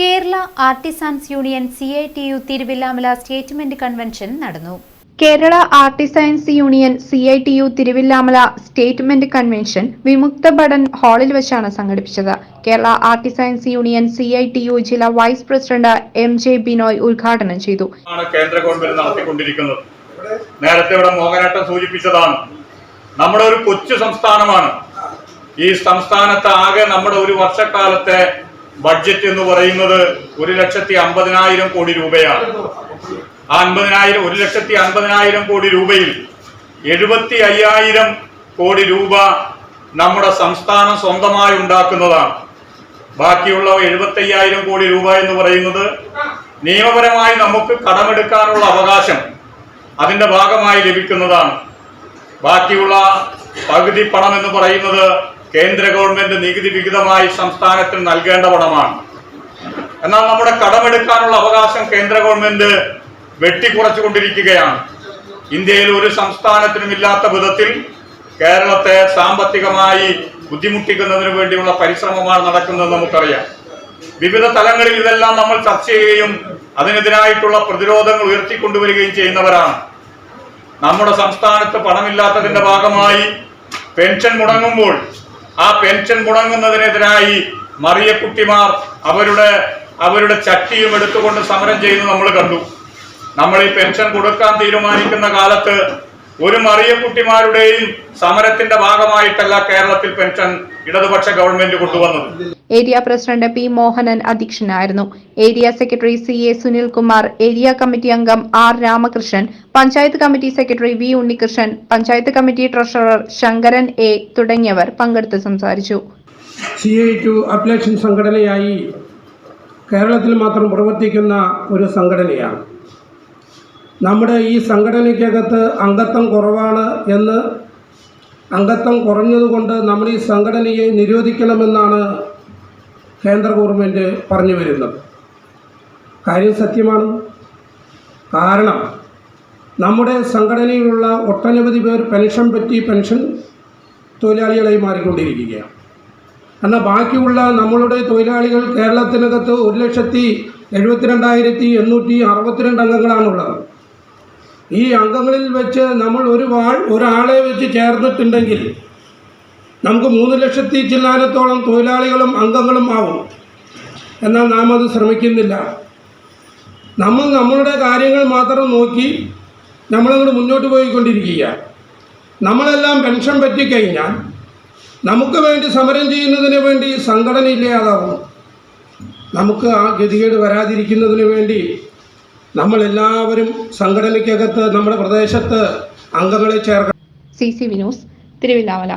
Kerala artisans union C I T U Thiruvilwamala statement convention നടന്നു. Kerala artisans union C I T U Thiruvilwamala statement convention വിമുക്ത ഭടൻ ഹാളിൽ വെച്ചാണ് സംഘടിപ്പിച്ചത്. Kerala artisans union C I T U ജില്ലാ vice president M J Binoy ഉദ്ഘാടനം ചെയ്തു. കേന്ദ്ര ഗവൺമെന്റ് നടത്തിക്കൊണ്ടിരിക്കുന്നത്. നേരത്തെ ഇവിടെ മോഹനാട്ടം സൂചിപ്പിച്ചതാണ്. നമ്മുടെ ഒരു കൊച്ചു സംസ്ഥാനമാണ്. ഈ സംസ്ഥാനത്ത് ആകെ നമ്മുടെ ഒരു വർഷക്കാലത്തെ ബഡ്ജറ്റ് എന്ന് പറയുന്നത് ഒരു ലക്ഷത്തി അമ്പതിനായിരം കോടി രൂപയാണ്. ആ അൻപതിനായിരം ഒരു ലക്ഷത്തി അൻപതിനായിരം കോടി രൂപയിൽ എഴുപത്തി അയ്യായിരം കോടി രൂപ നമ്മുടെ സംസ്ഥാനം സ്വന്തമായി ഉണ്ടാക്കുന്നതാണ്. ബാക്കിയുള്ള എഴുപത്തി അയ്യായിരം കോടി രൂപ എന്ന് പറയുന്നത് നിയമപരമായി നമുക്ക് കടമെടുക്കാനുള്ള അവകാശം അതിന്റെ ഭാഗമായി ലഭിക്കുന്നതാണ്. ബാക്കിയുള്ള പകുതി പണം എന്ന് പറയുന്നത് കേന്ദ്ര ഗവൺമെന്റ് നികുതി വിഹിതമായി സംസ്ഥാനത്തിന് നൽകേണ്ട പണമാണ് എന്നാൽ നമ്മുടെ കടമെടുക്കാനുള്ള അവകാശം കേന്ദ്ര ഗവൺമെന്റ് വെട്ടിക്കുറച്ചുകൊണ്ടിരിക്കുകയാണ്. ഇന്ത്യയിൽ ഒരു സംസ്ഥാനത്തിനും ഇല്ലാത്ത വിധത്തിൽ കേരളത്തെ സാമ്പത്തികമായി ബുദ്ധിമുട്ടിക്കുന്നതിന് വേണ്ടിയുള്ള പരിശ്രമമാണ് നടക്കുന്നത് നമുക്കറിയാം. വിവിധ തലങ്ങളിൽ ഇതെല്ലാം നമ്മൾ ചർച്ച ചെയ്യുകയും അതിനെതിരായിട്ടുള്ള പ്രതിരോധങ്ങൾ ഉയർത്തിക്കൊണ്ടുവരികയും ചെയ്യുന്നവരാണ്. നമ്മുടെ സംസ്ഥാനത്ത് പണമില്ലാത്തതിന്റെ ഭാഗമായി പെൻഷൻ മുടങ്ങുമ്പോൾ ആ പെൻഷൻ മുടങ്ങുന്നതിനെതിരായി മറിയക്കുട്ടിമാർ അവരുടെ അവരുടെ ചട്ടിയും എടുത്തുകൊണ്ട് സമരം ചെയ്യുന്നത് നമ്മൾ കണ്ടു. നമ്മൾ ഈ പെൻഷൻ കൊടുക്കാൻ തീരുമാനിക്കുന്ന കാലത്ത് ഒരു മറിയക്കുട്ടിമാരുടെയും സമരത്തിന്റെ ഭാഗമായിട്ടല്ല കേരളത്തിൽ പെൻഷൻ ഇടതുപക്ഷ ഗവൺമെന്റ് കൊണ്ടുവന്നത്. ഏരിയ പ്രസിഡന്റ് പി മോഹനൻ അധ്യക്ഷനായിരുന്നു. Area secretary C A Sunilkumar area committee അംഗം R Ramakrishnan panchayat committee secretary V Unnikrishnan panchayat committee treasurer Sankaran A തുടങ്ങിയവർ പങ്കെടുത്ത് സംസാരിച്ചു. സി ഐ ടു അപ്ലേഷൻ സംഘടനയായി കേരളത്തിൽ മാത്രം പ്രവർത്തിക്കുന്ന ഒരു സംഘടനയാണ്. നമ്മുടെ ഈ സംഘടനയ്ക്കകത്ത് അംഗത്വം കുറവാണ് എന്ന് അംഗത്വം കുറഞ്ഞതുകൊണ്ട് നമ്മൾ ഈ സംഘടനയെ നിരോധിക്കണമെന്നാണ് കേന്ദ്ര ഗവൺമെന്റ് പറഞ്ഞു വരുന്നത്. കാര്യം സത്യമാണ്. കാരണം നമ്മുടെ സംഘടനയിലുള്ള ഒട്ടനവധി പേർ പെൻഷൻ പറ്റി പെൻഷൻ തൊഴിലാളികളായി മാറിക്കൊണ്ടിരിക്കുകയാണ്. എന്നാൽ ബാക്കിയുള്ള നമ്മളുടെ തൊഴിലാളികൾ കേരളത്തിനകത്ത് ഒരു ലക്ഷത്തി എഴുപത്തിരണ്ടായിരത്തി എണ്ണൂറ്റി അറുപത്തിരണ്ട് അംഗങ്ങളാണുള്ളത്. ഈ അംഗങ്ങളിൽ വെച്ച് നമ്മൾ ഒരു വാൾ ഒരാളെ വെച്ച് ചേർന്നിട്ടുണ്ടെങ്കിൽ നമുക്ക് മൂന്ന് ലക്ഷത്തി ചില്ലാനത്തോളം തൊഴിലാളികളും അംഗങ്ങളും ആവും. എന്നാൽ നാം അത് ശ്രമിക്കുന്നില്ല. നമ്മൾ നമ്മളുടെ കാര്യങ്ങൾ മാത്രം നോക്കി നമ്മളങ്ങോട് മുന്നോട്ട് പോയിക്കൊണ്ടിരിക്കുക നമ്മളെല്ലാം പെൻഷൻ പറ്റിക്കഴിഞ്ഞാൽ നമുക്ക് വേണ്ടി സമരം ചെയ്യുന്നതിന് വേണ്ടി സംഘടന ഇല്ലാതാവും നമുക്ക് ആ ഗതികേട് വരാതിരിക്കുന്നതിന് വേണ്ടി നമ്മളെല്ലാവരും സംഘടനയ്ക്കകത്ത് നമ്മുടെ പ്രദേശത്ത് അംഗങ്ങളെ ചേർക്കണം സി സി വിനോസ് തിരുവില്ലാമല